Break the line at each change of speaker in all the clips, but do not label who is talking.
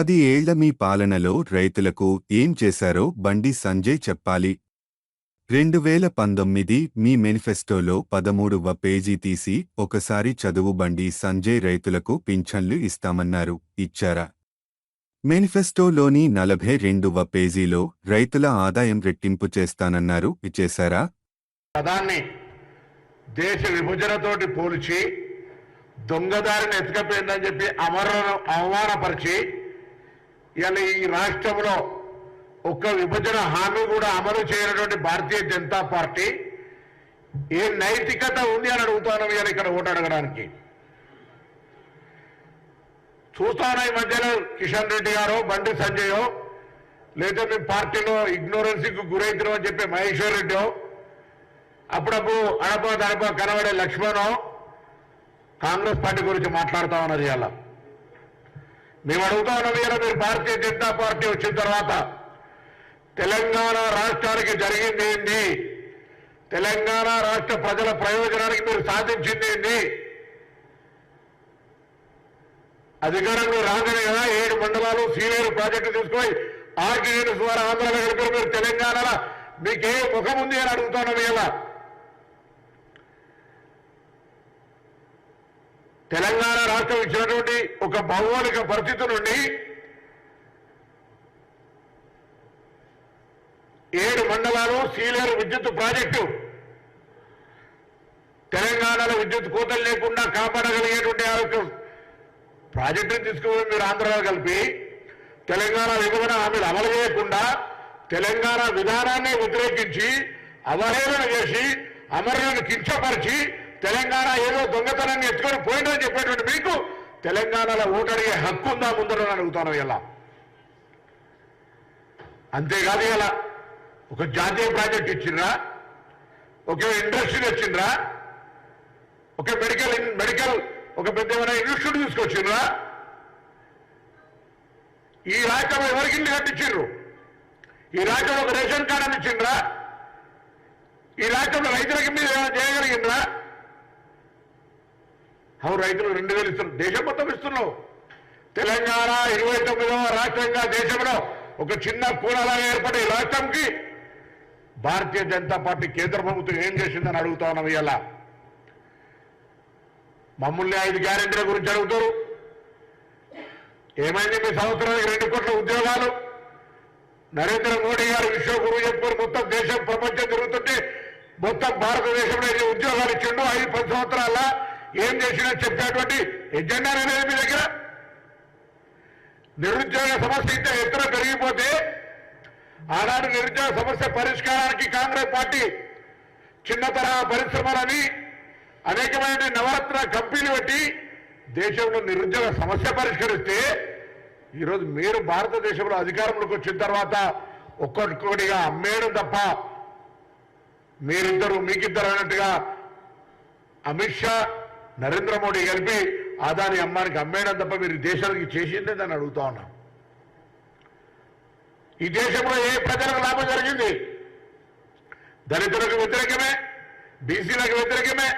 పది ఏళ్ళ మీ పాలనలో రైతులకు ఏం చేశారో బండి సంజయ్ చెప్పాలి. రెండు వేల పంతొమ్మిది మీ మేనిఫెస్టోలో పదమూడవ పేజీ తీసి ఒకసారి చదువు బండి సంజయ్ రైతులకు పింఛన్లు ఇస్తామన్నారు. ఇచ్చారా? మేనిఫెస్టోలోని నలభై రెండవ పేజీలో రైతుల ఆదాయం రెట్టింపు చేస్తానన్నారు. ఇచ్చేశారా?
పదాన్ని దేశ విభజనతోటి పోల్చి దొంగదారిని ఎత్తుకపోయిందని చెప్పి అమరులను అవమానపరిచి ఇలా ఈ రాష్ట్రంలో ఒక్క విభజన హామీ కూడా అమలు చేయనటువంటి భారతీయ జనతా పార్టీ ఏ నైతికత ఉంది అని అడుగుతాను ఇవాళ ఇక్కడ ఓటు అడగడానికి. చూస్తాను ఈ మధ్యలో కిషన్ రెడ్డి గారు బండి సంజయో లేదా మీ పార్టీలో ఇగ్నోరెన్సీకి గురైతున్నాం అని చెప్పి మహేశ్వర్ రెడ్డో అప్పుడప్పుడు అడప దడప కనబడే లక్ష్మణో కాంగ్రెస్ పార్టీ గురించి మాట్లాడుతా ఉన్నారు మేము అడుగుతా ఉన్నాం మీరు భారతీయ జనతా పార్టీ వచ్చిన తర్వాత తెలంగాణ రాష్ట్రానికి జరిగింది ఏంటి? తెలంగాణ రాష్ట్ర ప్రజల ప్రయోజనానికి మీరు సాధించింది ఏంటి? అధికారంలో రాగానే కదా ఏడు మండలాలు సీనియర్ ప్రాజెక్టు తీసుకొని ఆర్టీఎస్ ద్వారా ఆంధ్రలో కలిపారు మీరు తెలంగాణలో మీకే ముఖం ఉంది అని అడుగుతున్నాం ఇలా తెలంగాణ రాష్ట్రం ఇచ్చినటువంటి ఒక భౌగోళిక పరిస్థితి నుండి ఏడు మండలాలు సీలేరు విద్యుత్ ప్రాజెక్టు తెలంగాణలో విద్యుత్ కోతలు లేకుండా కాపాడగలిగేటువంటి ఆ యొక్క ప్రాజెక్టును తీసుకుని మీరు ఆంధ్రలో కలిపి తెలంగాణ విభజన హామీలు అమలు చేయకుండా తెలంగాణ విధానాన్ని వ్యతిరేకించి అవహేళన చేసి అమరులను కించపరిచి తెలంగాణ ఏదో దొంగతనాన్ని ఎత్తుకొని పోయిందని చెప్పేటువంటి మీకు తెలంగాణలో ఓటడిగే హక్కు ఉందా ముందరని అడుగుతాను ఇలా. అంతేకాదు ఇలా ఒక జాతీయ ప్రాజెక్ట్ ఇచ్చిండ్రా ఒక ఇండస్ట్రీ వచ్చిండ్రా ఒక మెడికల్ మెడికల్ ఒక పెద్ద ఏమైనా ఇన్స్టిట్యూట్ తీసుకొచ్చిండ్రా. ఈ రాష్ట్రం ఎవరికి కట్టించిండ్రు? ఈ రాష్ట్రంలో ఒక రేషన్ కార్డు అని ఇచ్చిండ్రా ఈ రాష్ట్రంలో రైతులకి మీద చేయగలిగిండ్రా? అవును రైతులు రెండు వేలు ఇస్తున్నారు దేశం మొత్తం ఇస్తున్నావు. తెలంగాణ ఇరవై తొమ్మిదవ రాష్ట్రంగా దేశంలో ఒక చిన్న కూడలాగా ఏర్పడే రాష్ట్రంకి భారతీయ జనతా పార్టీ కేంద్ర ప్రభుత్వం ఏం చేసిందని అడుగుతా ఉన్నాం ఇవాళ. మమ్మల్ని ఐదు గ్యారెంటీల గురించి అడుగుతారు. ఏమైంది మీ సంవత్సరానికి రెండు కోట్ల ఉద్యోగాలు? నరేంద్ర మోడీ గారు విశ్వగురువు చెప్పుకొని మొత్తం దేశం ప్రపంచం తిరుగుతుంటే మొత్తం భారతదేశంలో ఎన్ని ఉద్యోగాలు ఇచ్చిండు ఐదు పది సంవత్సరాల ఏం చేసినా చెప్పేటువంటి ఎజెండా అనేది మీ దగ్గర? నిరుద్యోగ సమస్య ఇంత ఎత్తున పెరిగిపోతే ఆనాడు నిరుద్యోగ సమస్య పరిష్కారానికి కాంగ్రెస్ పార్టీ చిన్న తరహా పరిశ్రమలని అనేకమైన నవరత్న కంపెనీలు పెట్టి దేశంలో నిరుద్యోగ సమస్య పరిష్కరిస్తే ఈరోజు మీరు భారతదేశంలో అధికారంలోకి వచ్చిన తర్వాత ఒక్కొక్కటిగా అమ్మేయడం తప్ప మీరిద్దరు మీకిద్దరు అన్నట్టుగా అమిత్ షా నరేంద్ర మోడీ కలిపి అదాని అమ్మానికి అమ్మేయడం తప్ప మీరు దేశానికి చేసిందే దాన్ని అడుగుతా ఉన్నాం. ఈ దేశంలో ఏ ప్రజలకు లాభం జరిగింది? దళితులకు వ్యతిరేకమే బీసీలకు వ్యతిరేకమే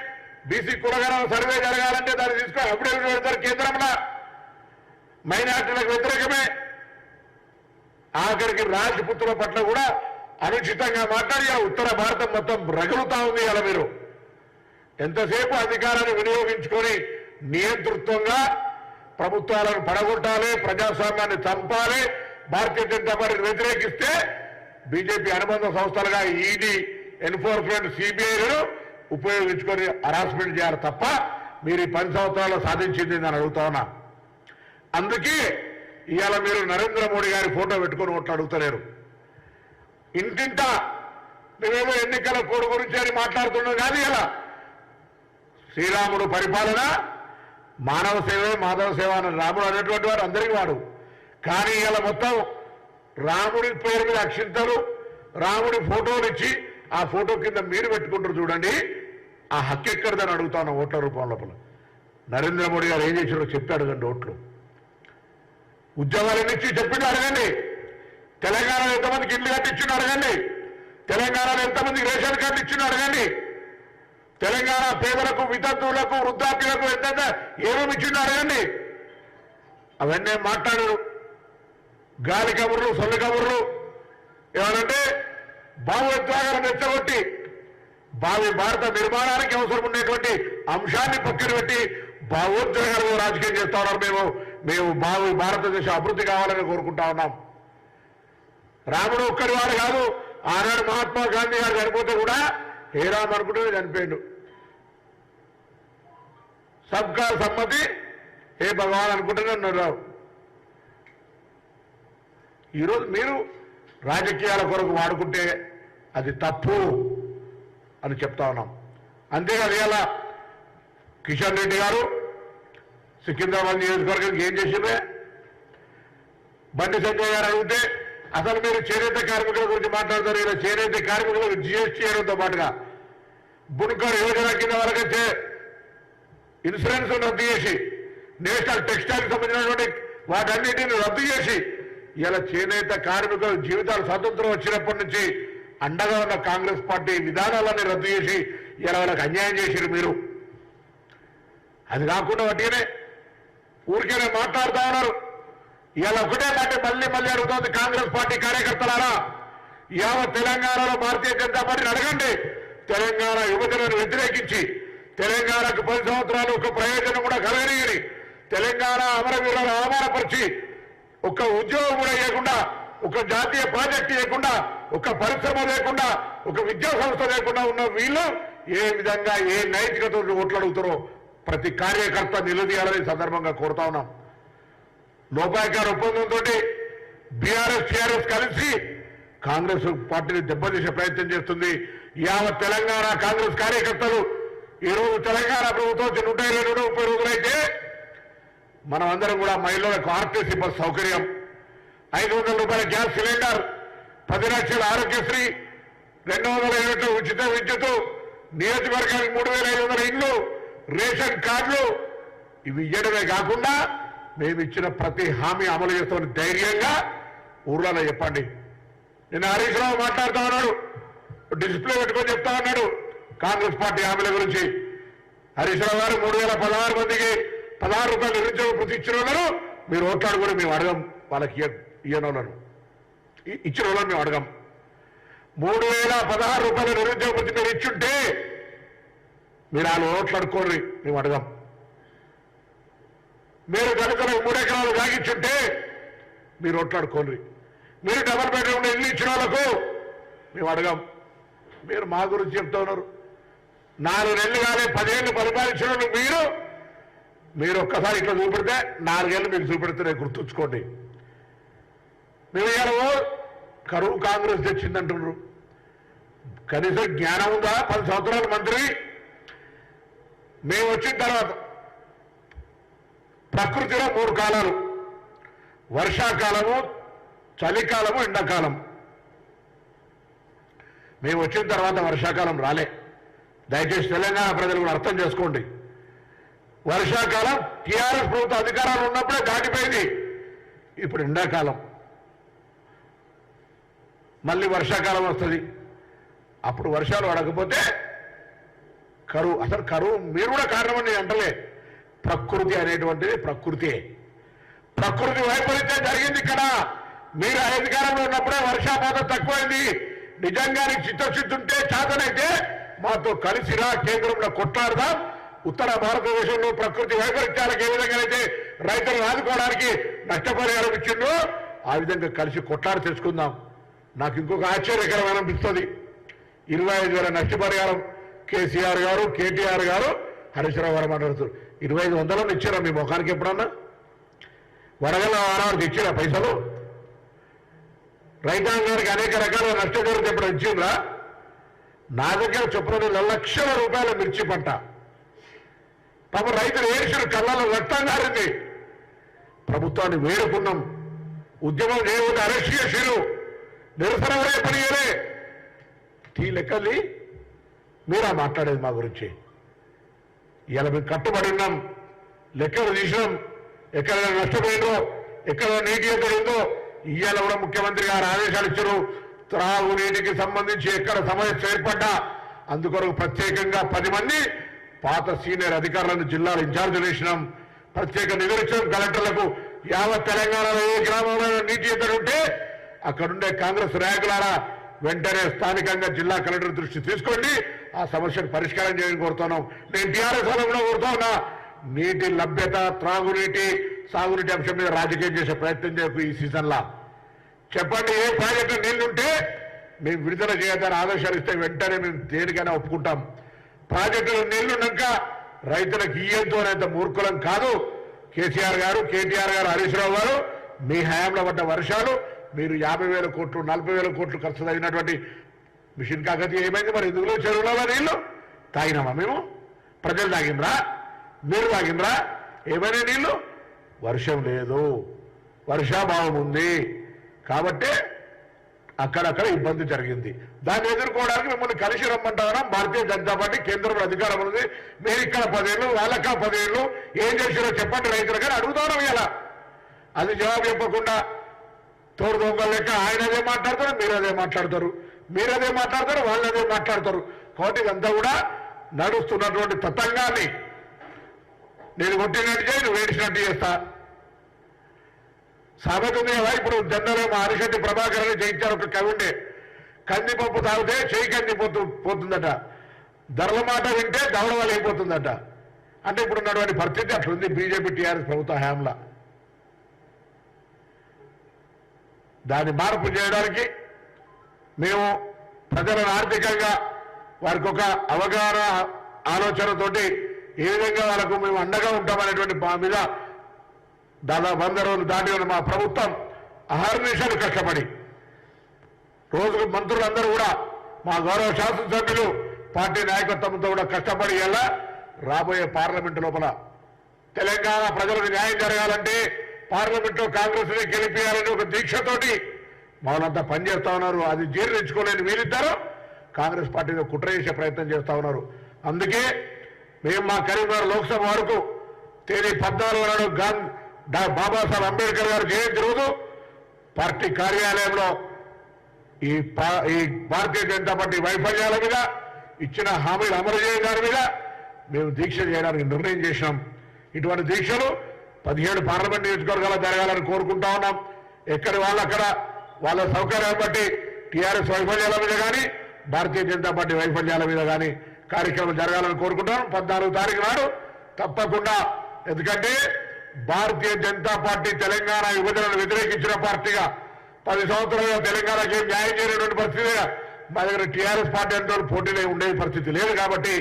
బీసీ కులగణం సర్వే జరగాలంటే దాన్ని తీసుకొని అప్పుడే పెడతారు కేంద్రంలో. మైనార్టీలకు వ్యతిరేకమే. ఆఖరికి రాజపుత్రుల పట్ల కూడా అనుచితంగా మాట్లాడి ఆ ఉత్తర భారతం మొత్తం రగులుతా ఉంది అలా మీరు. ఎంతసేపు అధికారాన్ని వినియోగించుకొని నియంతృత్వంగా ప్రభుత్వాలను పడగొట్టాలి ప్రజాస్వామ్యాన్ని చంపాలి భారతీయ జనతా పార్టీని వ్యతిరేకిస్తే బీజేపీ అనుబంధ సంస్థలుగా ఈడీ ఎన్ఫోర్స్మెంట్ సిబిఐలను ఉపయోగించుకొని హరాస్మెంట్ చేయాలి తప్ప మీరు ఈ పది సంవత్సరాల్లో సాధించింది అని అడుగుతా ఉన్నా. అందుకే ఇవాళ మీరు నరేంద్ర మోడీ గారి ఫోటో పెట్టుకొని ఓట్లు అడుగుతలేరు. ఇంటింటా మేమేమో ఎన్నికల కోడ్ గురించి అని మాట్లాడుతున్నాం కాదు ఇలా శ్రీరాముడు పరిపాలన మానవ సేవే మాధవ సేవ అని రాముడు అనేటువంటి వారు అందరికీ వాడు. కానీ ఇలా మొత్తం రాముడి పేరు మీద అక్షింతలు రాముడి ఫోటోలు ఇచ్చి ఆ ఫోటో కింద మీరు పెట్టుకుంటారు చూడండి. ఆ హక్కు ఎక్కడిదని అడుగుతాను ఓట్ల రూపం లోపల. నరేంద్ర మోడీ గారు ఏం చేశారో చెప్పి అడగండి ఓట్లు ఉద్యోగాలు ఇచ్చి చెప్పింది అడగండి. తెలంగాణలో ఎంతమందికి ఇల్లు కట్టించిండు అడగండి. తెలంగాణలో ఎంతమందికి రేషన్ కార్డు ఇచ్చిండు అడగండి. తెలంగాణ పేదలకు వితంతువులకు వృద్ధాప్యులకు ఎంత ఏమేమి ఇచ్చిండు అండి? అవన్నీ మాట్లాడరు. గాలి కబుర్లు సొల్లి కబుర్లు. ఏమనంటే భావోద్వేగాలను రెచ్చగొట్టి భావి భారత నిర్మాణానికి అవసరం ఉండేటువంటి అంశాన్ని పక్కన పెట్టి భావోద్వేగాలు రాజకీయం చేస్తా ఉన్నారు మేము. మేము భావి భారతదేశ అభివృద్ధి కావాలని కోరుకుంటా ఉన్నాం. రాముడు ఒక్కడి వాడు కాదు. ఆనాడు మహాత్మా గాంధీ గారు చనిపోతే కూడా ఏ రామ్ అనుకుంటే చనిపోయాడు. సబ్కా సమ్మతి? ఏ భగవాన్ అనుకుంటూనే ఉన్నారు ఈరోజు మీరు రాజకీయాల కొరకు వాడుకుంటే అది తప్పు అని చెప్తా ఉన్నాం. అంతేకాదు ఇలా కిషన్ రెడ్డి గారు సికింద్రాబాద్ నియోజకవర్గానికి ఏం చేసిందే బండి సంజయ్ గారు అడిగితే అసలు మీరు చేనేత కార్మికుల గురించి మాట్లాడతారు ఇలా చేనేత కార్మికులకు జిఎస్టీ చేయడంతో పాటుగా. బుణకర్ యోజన కింద వరకు ఇన్సూరెన్స్ రద్దు చేసి నేషనల్ టెక్స్టైల్ సంబంధించినటువంటి వాటన్నిటిని రద్దు చేసి ఇలా చేనేత కార్మికుల జీవితాలు స్వాతంత్రం వచ్చినప్పటి నుంచి అండగా ఉన్న కాంగ్రెస్ పార్టీ విధానాలన్నీ రద్దు చేసి ఇలా వాళ్ళకి అన్యాయం చేసిరు మీరు. అది కాకుండా వట్టిగానే ఊరికేనే మాట్లాడుతా ఉన్నారు. ఇలా ఒకటే మాట మళ్ళీ మళ్ళీ అడుగుతోంది కాంగ్రెస్ పార్టీ కార్యకర్తలారా. యావత్ తెలంగాణలో భారతీయ జనతా పార్టీని అడగండి. తెలంగాణ యువతలను వ్యతిరేకించి తెలంగాణకు పది సంవత్సరాలు ఒక ప్రయోజనం కూడా కలగనియని తెలంగాణ అమరవీరులను అవమానపరిచి ఒక ఉద్యోగం కూడా ఇవ్వకుండా ఒక జాతీయ ప్రాజెక్ట్ చేయకుండా ఒక పరిశ్రమ లేకుండా ఒక విద్యా సంస్థ లేకుండా ఉన్న వీళ్ళు ఏ విధంగా ఏ నైతికత ఓట్లు అడుగుతారో ప్రతి కార్యకర్త నిలదీయాలని సందర్భంగా కోరుతా ఉన్నాం. లోపాయకార ఒప్పందంతో బీఆర్ఎస్ టీఆర్ఎస్ కలిసి కాంగ్రెస్ పార్టీని దెబ్బతీసే ప్రయత్నం చేస్తుంది. యావత్ తెలంగాణ కాంగ్రెస్ కార్యకర్తలు ఈరోజు తెలంగాణ ప్రభుత్వం నూట ఇరవై నూట ముప్పై రోజులైతే మనమందరం కూడా మహిళలకు ఆర్టీసీ బస్ సౌకర్యం. ఐదు వందల రూపాయల గ్యాస్ సిలిండర్ పది లక్షల ఆరోగ్యశ్రీ రెండు వందల యూనిట్లు ఉచిత విద్యుత్ నియోజకవర్గానికి మూడు వేల ఐదు వందల ఇండ్లు రేషన్ కార్డులు ఇవి ఇవ్వడమే కాకుండా మేము ఇచ్చిన ప్రతి హామీ అమలు చేస్తామని ధైర్యంగా ఊర్లలో చెప్పండి. నిన్న హరీష్ రావు మాట్లాడుతా ఉన్నాడు డిస్ప్లే పెట్టుకొని చెప్తా ఉన్నాడు. కాంగ్రెస్ పార్టీ హామీల గురించి. హరీష్ రావు గారు మూడు వేల పదహారు మందికి పదహారు రూపాయలు నిరుద్యోగ ప్రతి ఇచ్చిన వాళ్ళను మీరు ఓట్లాడు కూడా మేము అడగం. వాళ్ళకి ఇయ్య- ఇచ్చిన వాళ్ళని మేము అడగం. మూడు వేల పదహారు రూపాయల నిరుద్యోగ ప్రతి మీరు ఇచ్చుంటే మీరు వాళ్ళు ఓట్లు మేము అడగం. మీరు కనుక మూడు ఎకరాలు తాగిచ్చుంటే మీరు ఓట్లాడుకోండి మీరు డబల్ బెడ్రూమ్ ఇల్లు ఇచ్చిన వాళ్ళకు మేము అడగం. మీరు మా గురించి చెప్తా ఉన్నారు. నాలుగు నెలలు కానీ పదేళ్ళు పరిపాలించడం మీరు మీరు ఒక్కసారి ఇట్లా చూపెడితే నాలుగేళ్ళు మీకు చూపెడితే గుర్తుంచుకోండి. మేము ఇవాళ కరువు కాంగ్రెస్ తెచ్చిందంటున్నారు. కనీసం జ్ఞానం ఉందా? పది సంవత్సరాల మంత్రి. మేము వచ్చిన తర్వాత ప్రకృతిలో మూడు కాలాలు. వర్షాకాలము చలికాలము ఎండాకాలం. మేము వచ్చిన తర్వాత వర్షాకాలం రాలే. దయచేసి తెలంగాణ ప్రజలు కూడా అర్థం చేసుకోండి. వర్షాకాలం టీఆర్ఎస్ ప్రభుత్వ అధికారాలు ఉన్నప్పుడే దాటిపోయింది. ఇప్పుడు ఎండాకాలం. మళ్ళీ వర్షాకాలం వస్తుంది. అప్పుడు వర్షాలు పడకపోతే కరువు. అసలు కరువు మీరు కూడా కారణమని నేను అంటలే. ప్రకృతి అనేటువంటిది ప్రకృతి. ప్రకృతి వైపరీత్యం జరిగింది ఇక్కడ. మీరు అధికారంలో ఉన్నప్పుడే వర్షాపాతం తక్కువైంది. నిజంగా నీకు చిత్తశుద్ధి ఉంటే చేతనైతే మాతో కలిసిరా కేంద్రంలో కొట్లాడదాం? ఉత్తర భారతదేశంలో ప్రకృతి వైపరీత్యాలకు ఏ విధంగా అయితే రైతులను ఆదుకోవడానికి నష్టపరిహారం ఇచ్చిందో ఆ విధంగా కలిసి కొట్లాడి తెచ్చుకుందాం నాకు ఇంకొక ఆశ్చర్యకరమైన అనిపిస్తుంది. ఇరవై ఐదు వేల నష్టపరిహారం కేసీఆర్ గారు కేటీఆర్ గారు హరీశ్రావు గారు మాట్లాడుతారు ఇరవై ఐదు వందలను ఇచ్చారా మీ ముఖానికి ఎప్పుడన్నా? వడగల వారానికి ఇచ్చిరా పైసలు? రైతాంగానికి అనేక రకాల నష్టపరిహారం ఎప్పుడు ఇచ్చిండ్రా? నా దగ్గర చొప్పున లక్షల రూపాయల మిర్చి పంట. తమ రైతులు ఏడ్చిన కళ్ళలో రక్తం కారింది ప్రభుత్వాన్ని వేడుకున్నాం ఉద్యమం చేయవద్దు అరెస్ట్ చేసిరు నిరసన కూడా పని టీ లెక్కల్ని మీరా మాట్లాడేది మా గురించి. ఇలా మేము కట్టుబడి ఉన్నాం. లెక్కలు తీసినాం. ఎక్కడ నష్టపోయిందో ఎక్కడ నీటి ఎక్కడుందో ఇవాళ కూడా ముఖ్యమంత్రి గారు ఆదేశాలు ఇచ్చారు. త్రాగునీటికి సంబంధించి ఎక్కడ సమస్య ఏర్పడ్డా అందుకొరకు ప్రత్యేకంగా పది మంది పాత సీనియర్ అధికారులను జిల్లాల ఇన్ఛార్జీలు వేసినాం ప్రత్యేక నిధులు కలెక్టర్లకు యావత్ తెలంగాణలో ఏ గ్రామంలో నీటి ఎద్దడి ఉంటే అక్కడుండే కాంగ్రెస్ నాయకులారా వెంటనే స్థానికంగా జిల్లా కలెక్టర్ దృష్టి తీసుకోండి. ఆ సమస్యను పరిష్కారం చేయని కోరుతున్నాం. నేను టీఆర్ఎస్ వాళ్ళని కూడా కోరుతా ఉన్నా. నీటి లభ్యత త్రాగునీటి సాగునీటి అంశం మీద రాజకీయం చేసే ప్రయత్నం చేయకు ఈ సీజన్లా. చెప్పండి ఏ ప్రాజెక్టు నీళ్ళుంటే మేము విడుదల చేయొద్దని ఆదేశాలు ఇస్తే వెంటనే మేము దేనికైనా ఒప్పుకుంటాం. ప్రాజెక్టులు నీళ్ళున్నాక రైతులకు ఇయ్యద్దు అంత మూర్ఖులం కాదు. కేసీఆర్ గారు కేటీఆర్ గారు హరీష్ రావు గారు మీ హయాంలో పడ్డ వర్షాలు మీరు యాభై వేల కోట్లు నలభై వేల కోట్లు ఖర్చు తగినటువంటి మిషన్ కాకతీ ఏమైంది మరి? ఎందుకులో చెరువులో నీళ్ళు తాగినామా మేము? ప్రజలు తాగినరా మీరు తాగినరా ఏమైనా నీళ్ళు? వర్షం లేదు. వర్షాభావం ఉంది. కాబట్టి అక్కడక్కడ ఇబ్బంది జరిగింది. దాన్ని ఎదుర్కోవడానికి మిమ్మల్ని కలిసి రమ్మంటారా? భారతీయ జనతా పార్టీ కేంద్రంలో అధికారం ఉంది. మీరు ఇక్కడ పదేళ్ళు వాళ్ళకా పదేళ్ళు ఏం చేసిరో చెప్పండి రైతులు కానీ అడుగుతాను ఇలా. అది జవాబు చెప్పకుండా తోడు దొంగలు లెక్క ఆయన అదే మాట్లాడతారు మీరు అదే మాట్లాడతారు. మీరు అదే మాట్లాడతారు వాళ్ళు అదే మాట్లాడతారు. కాబట్టి ఇదంతా కూడా నడుస్తున్నటువంటి తతంగాన్ని. నేను కొట్టినట్టు చేయి నువ్వు ఏడిచినట్టు చేస్తా. సామెత ఉంది ఇప్పుడు జనరల్ మా హరిశెట్టి ప్రభాకర్ అని జయించారు ఒక కవి ఉండే. కందిపప్పు తాగితే చేయి కంది పోతు పోతుందట. ధరల మాట వింటే దవడ అయిపోతుందట. అంటే ఇప్పుడు ఉన్నటువంటి పరిస్థితి అట్లుంది బీజేపీ టీఆర్ఎస్ ప్రభుత్వ హయాంలా. దాన్ని మార్పు చేయడానికి మేము ప్రజలను ఆర్థికంగా వారికి ఒక అవగాహన ఆలోచనతోటి ఏ విధంగా వాళ్ళకు మేము అండగా ఉంటామనేటువంటి మా మీద దాదాపు వంద రోజులు దాటి ఉన్న మా ప్రభుత్వం అహర్నిశలు కష్టపడి. రోజుకు మంత్రులందరూ కూడా మా గౌరవ శాసనసభ్యులు పార్టీ నాయకత్వంతో కూడా కష్టపడి ఎలా రాబోయే పార్లమెంటు లోపల తెలంగాణ ప్రజలకు న్యాయం జరగాలంటే పార్లమెంట్లో కాంగ్రెస్ని గెలిపించాలని ఒక దీక్షతోటి మౌనంతా పనిచేస్తా ఉన్నారు. అది జీర్ణించుకోలేని వీరిద్దరు కాంగ్రెస్ పార్టీలో కుట్ర చేసే ప్రయత్నం చేస్తా ఉన్నారు. అందుకే మేము మా కరీంనగర్ లోక్సభ వరకు తేదీ పద్నాలుగు నాడు గాంధీ బాబాసాహెబ్ అంబేద్కర్ గారు జయంతి రోజు పార్టీ కార్యాలయంలో ఈ పా- ఈ భారతీయ జనతా పార్టీ వైఫల్యాల మీద ఇచ్చిన హామీలు అమలు చేయడం మీద మేము దీక్ష చేయడానికి నిర్ణయం చేసినాం ఇటువంటి దీక్షలు పదిహేడు పార్లమెంట్ నియోజకవర్గాలు జరగాలని కోరుకుంటా ఉన్నాం. ఎక్కడి వాళ్ళు అక్కడ వాళ్ళ సౌకర్యాన్ని బట్టి టీఆర్ఎస్ వైఫల్యాల మీద కానీ భారతీయ జనతా పార్టీ వైఫల్యాల మీద కానీ కార్యక్రమం జరగాలని కోరుకుంటాం పద్నాలుగు తారీఖు నాడు తప్పకుండా. ఎందుకంటే భారతీయ జనతా పార్టీ తెలంగాణ విభజనను వ్యతిరేకించిన పార్టీగా పది సంవత్సరాలుగా తెలంగాణకి ఏం న్యాయం చేయనటువంటి పరిస్థితి మా దగ్గర టీఆర్ఎస్ పార్టీ అంటే పోటీలో ఉండే పరిస్థితి లేదు కాబట్టి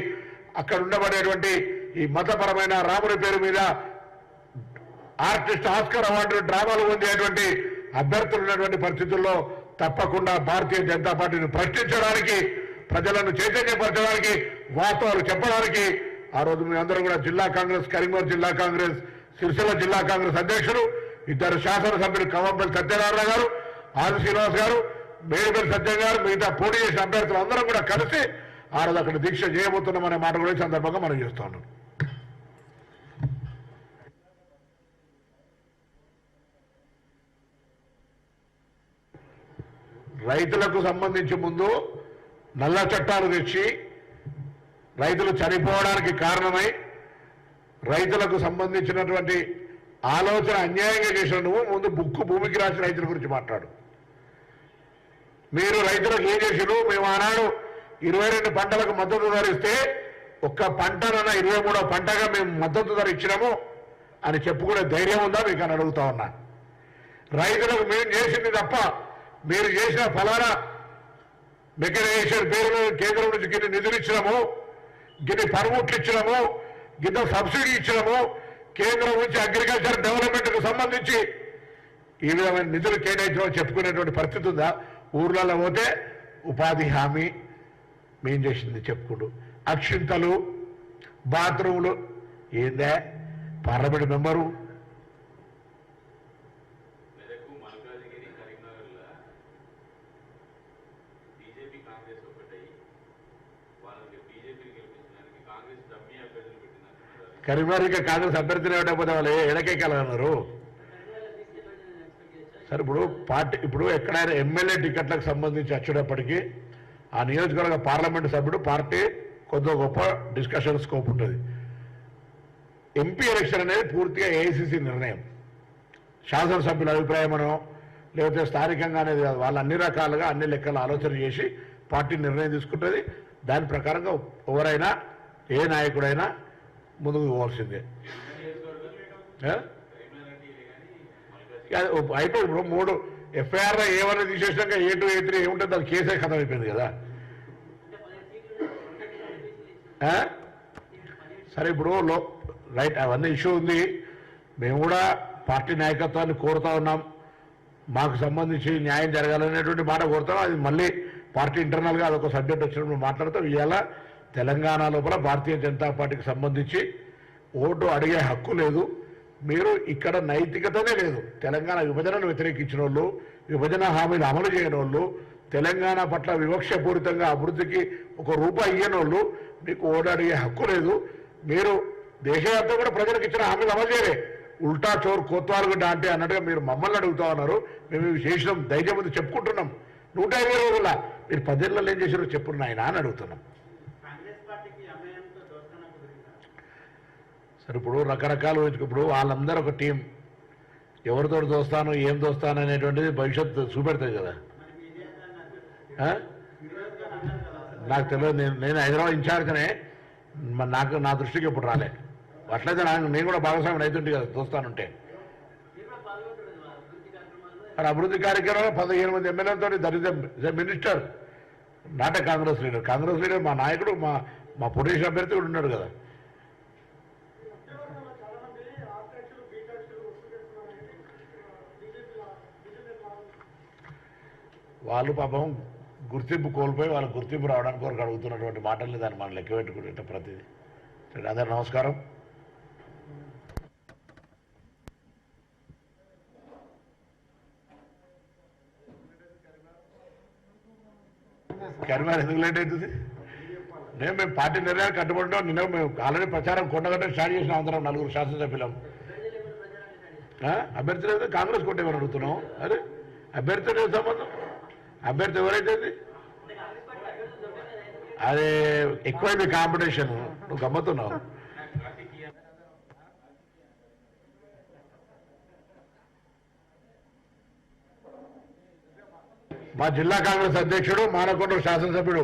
అక్కడ ఉండబడేటువంటి ఈ మతపరమైన రాముడి పేరు మీద ఆర్టిస్ట్ ఆస్కర్ అవార్డు డ్రామాలు పొందేటువంటి అభ్యర్థులు ఉన్నటువంటి పరిస్థితుల్లో తప్పకుండా భారతీయ జనతా పార్టీని ప్రశ్నించడానికి ప్రజలను చైతన్యపరచడానికి వాస్తవాలు చెప్పడానికి ఆ రోజు మీ అందరూ కూడా జిల్లా కాంగ్రెస్ కరీంనగర్ జిల్లా కాంగ్రెస్ సిరిసిల్ల జిల్లా కాంగ్రెస్ అధ్యక్షులు ఇద్దరు శాసనసభ్యులు కవంపల్లి సత్యనారాయణ గారు ఆది శ్రీనివాస్ గారు మేడిపల్లి సత్యం గారు మిగతా పోటీ చేసిన అభ్యర్థులు అందరం కూడా కలిసి ఆ రోజు అక్కడ దీక్ష చేయబోతున్నామనే మాట కూడా సందర్భంగా మనం చేస్తా ఉన్నాం. రైతులకు సంబంధించి ముందు నల్ల చట్టాలు తెచ్చి రైతులు చనిపోవడానికి కారణమై రైతులకు సంబంధించినటువంటి ఆలోచన అన్యాయంగా చేసిన నువ్వు ముందు బుక్కు భూమికి రాసిన రైతుల గురించి మాట్లాడు. మీరు రైతులకు ఏం చేసిరు మేము ఆనాడు ఇరవై రెండు పంటలకు మద్దతు ధర ఇస్తే ఒక్క పంటనన్నా ఇరవై మూడో పంటగా మేము మద్దతు ధర ఇచ్చినాము అని చెప్పుకునే ధైర్యం ఉందా మీకు అని అడుగుతా ఉన్నా. రైతులకు మేము చేసింది తప్ప మీరు చేసిన ఫలానా మెకనైజేషన్ పేరు కేంద్రం నుంచి గిన్ని నిధులు ఇచ్చినాము గిన్ని పర్ముట్లు ఇచ్చినాము గిన్న సబ్సిడీ ఇచ్చినాము. కేంద్రం నుంచి అగ్రికల్చర్ డెవలప్మెంట్కు సంబంధించి ఈ విధమైన నిధులు కేటాయించడం చెప్పుకునేటువంటి పరిస్థితి ఉందా? ఊర్లలో పోతే ఉపాధి హామీ మేం చేసింది చెప్పుకుంటూ. అక్షింతలు బాత్రూములు ఏందే? Parliament member.
బీజేపీ కాంగ్రెస్ ఒకటై వాళ్ళకి బీజేపీని గెలిపించడానికి కాంగ్రెస్ అభ్యర్థులు
కరీంనగర్ కాంగ్రెస్ అభ్యర్థులు ఇవ్వకపోతే వాళ్ళు ఎడకెక్కాలన్నారు సరే ఇప్పుడు పార్టీ ఇప్పుడు ఎక్కడైనా ఎమ్మెల్యే టికెట్లకు సంబంధించి వచ్చేటప్పటికీ ఆ నియోజకవర్గ పార్లమెంట్ సభ్యుడు పార్టీ కొద్దిగా గొప్ప డిస్కషన్ స్కోప్ ఉంటుంది. ఎంపీ ఎలక్షన్ అనేది పూర్తిగా ఏఐసిసి నిర్ణయం. శాసనసభ్యుల అభిప్రాయమనో లేకపోతే స్థానికంగా అనేది కాదు వాళ్ళు అన్ని రకాలుగా అన్ని లెక్కలు ఆలోచన చేసి పార్టీ నిర్ణయం తీసుకుంటుంది. దాని ప్రకారంగా ఎవరైనా ఏ నాయకుడైనా ముందుకు పోవాల్సిందే అయిపోయి ఇప్పుడు మూడు ఎఫ్ఐఆర్ ఏమైనా తీసేసినాక ఏ టూ ఏ త్రీ ఏముంటుంది దాని కేసే కథం అయిపోయింది కదా? సరే ఇప్పుడు లో రైట్ అవన్నీ ఇష్యూ ఉంది. మేము కూడా పార్టీ నాయకత్వాన్ని కోరుతా ఉన్నాం. మాకు సంబంధించి న్యాయం జరగాలనేటువంటి మాట కోరుతాం. అది మళ్ళీ పార్టీ ఇంటర్నల్గా అదొక సబ్జెక్ట్ వచ్చినప్పుడు మాట్లాడతాం. ఇవాళ తెలంగాణ లోపల భారతీయ జనతా పార్టీకి సంబంధించి ఓటు అడిగే హక్కు లేదు. మీరు ఇక్కడ నైతికతనే లేదు. తెలంగాణ విభజనను వ్యతిరేకించిన వాళ్ళు విభజన హామీలు అమలు చేయని వాళ్ళు తెలంగాణ పట్ల వివక్షపూరితంగా అభివృద్ధికి ఒక రూపాయి ఇయ్యని వాళ్ళు మీకు ఓటు అడిగే హక్కు లేదు. మీరు దేశవ్యాప్తంగా కూడా ప్రజలకు ఇచ్చిన హామీలు అమలు చేయలే ఉల్టా చోర్ కోత్వారుగుడ్డ అంటే అన్నట్టుగా మీరు మమ్మల్ని అడుగుతా ఉన్నారు. మేము ఇవి చేసినాం ధైర్యం చెప్పుకుంటున్నాం. నూట ఇరవై రోజుల మీరు పదేళ్ళలో ఏం చేశారో చెప్పున్నాయన అని అడుగుతున్నాం
కాంగ్రెస్ పార్టీకి ఎంఐఎంతో దోస్తానం కుదిరిందా
సరే ఇప్పుడు రకరకాలు ఇప్పుడు వాళ్ళందరూ ఒక టీం. ఎవరితో దోస్తాను ఏం దోస్తాను అనేటువంటిది భవిష్యత్తు చూపెడతాయి కదా. ఆ? నాకు తెలియదు నేను నేను హైదరాబాద్ ఇన్ఛార్జ్నే నాకు నా దృష్టికి ఇప్పుడు రాలే. అట్లయితే నాకు నేను కూడా భాగస్వామి అవుతుంటే కదా దోస్తానుంటే.
అభివృద్ధి
మరి అభివృద్ధి కార్యక్రమంలో పదిహేను మంది ఎమ్మెల్యేలతో దరిద్ర మినిస్టర్ నాట కాంగ్రెస్ లీడర్. కాంగ్రెస్ లీడర్ మా నాయకుడు మా మా పొలిటిషన్ అభ్యర్థి కూడా ఉన్నాడు కదా. వాళ్ళు పాపం గుర్తింపు కోల్పోయి వాళ్ళ గుర్తింపు రావడానికి కొరకు అడుగుతున్నటువంటి మాటల్ని దాన్ని మనం లెక్క పెట్టుకుంటే ప్రతిదీ. సరే అందరు నమస్కారం. కరీంనగర్ ఎందుకు లేట్ అవుతుంది? నేను మేము పార్టీ నిర్ణయాలు కట్టుకుంటాం నిన్న మేము ఆల్రెడీ ప్రచారం కొండగట్ట స్టార్ట్ చేసిన అందరం నలుగురు శాసనసభ్యులం. ఆ? అభ్యర్థి లేదు కాంగ్రెస్ కొట్టేమని అడుగుతున్నాం. అరే అభ్యర్థి సంబంధం? అభ్యర్థి ఎవరైతే అది? అదే ఎక్కువైంది కాంపిటీషన్ నువ్వు గమ్మతున్నావు మా జిల్లా కాంగ్రెస్ అధ్యక్షుడు మానకొండ శాసనసభ్యుడు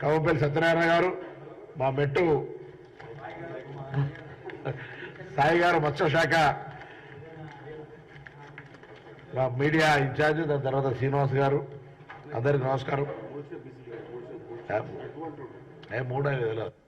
కవంపల్లి సత్యనారాయణ గారు మా మెట్టు సాయి గారు మత్స్యశాఖ మా మీడియా ఇన్ఛార్జ్ దాని తర్వాత శ్రీనివాస్ గారు అందరికి నమస్కారం. మూడు తెలియదు